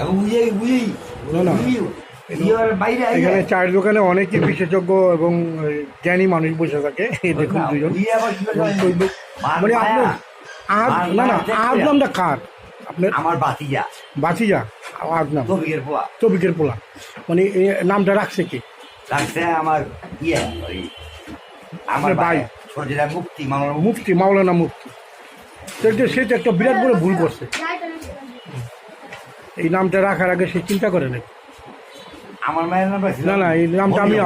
এবং না, বাইরে আইয়া। এখানে চায়ের দোকানে অনেকই বিশেষজ্ঞ এবং জ্ঞানী মানুষ বসে থাকে। দেখুন দুজন। মান আপনার না না আজ নামটা কার? আপনার আমার বাতিজা। বাচিজা আজ নাম। তবিকের পোয়া। তবিকের পোলা। মানে নামটা রাখছে কি? রাখছে আমার ইয়ে আমার ভাই। মুক্তি মামলা মুফতি মাওলানা সেটা সে তো একটা বিরাট বড় ভুল করছে। এই নামটা রাখার আগে সে চিন্তা করে নাই আমার মায়ের নাম না না এই নামটা আমি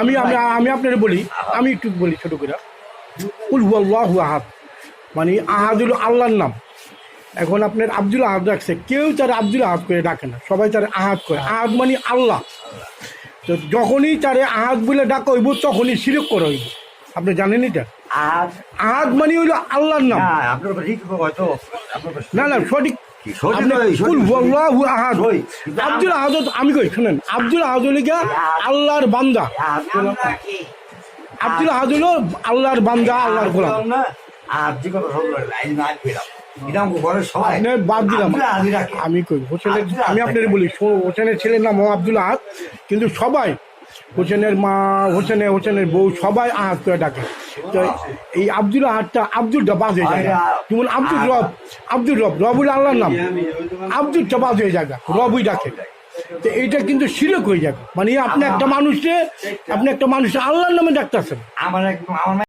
আমি আমি আমি আপনার বলি আমি একটু বলি ছোট করে। উল হুয়াল্লাহু আহাদ। মানে আহাদ হলো আল্লাহর নাম। এখন আপনার আব্দুল আহাদ রাখছে। কেউ তার আব্দুল আহাদ করে ডাকে না। সবাই তার আহাদ করে। আহাদ মানে আল্লাহ। তো যখনই তারে আহাদ বলে ডাকা হইব তখনই সিরেক করা হইব। আপনি জানেন এটা? আজ আহাদ মানে হইল আল্লাহর নাম। না না সঠিক আব্দুল আহাদ আমি কই শুনেন। আব্দুল হলো আল্লাহর বান্দা। আব্দুল আহাদ আল্লাহর বান্দা আল্লাহর গোলাম। আমি কই হোসেনের আমি আপনার বলি হোসেনের ছেলের নাম আব্দুল আহাদ। কিন্তু সবাই হোসেনের মা হোসেনের হোসেনের বউ সবাই আহাত করে ডাকে। তো এই আব্দুল আহাতটা আব্দুলটা বাদ হয়ে যায় যেমন আব্দুল রব আব্দুল রব রবুল আল্লাহর নাম। আব্দুল বাদ হয়ে যায় রবই ডাকে। তো এইটা কিন্তু শিরক হয়ে যাবে। মানে আপনি একটা মানুষে আপনি একটা মানুষে আল্লাহর নামে ডাকতেছেন। আমার আমার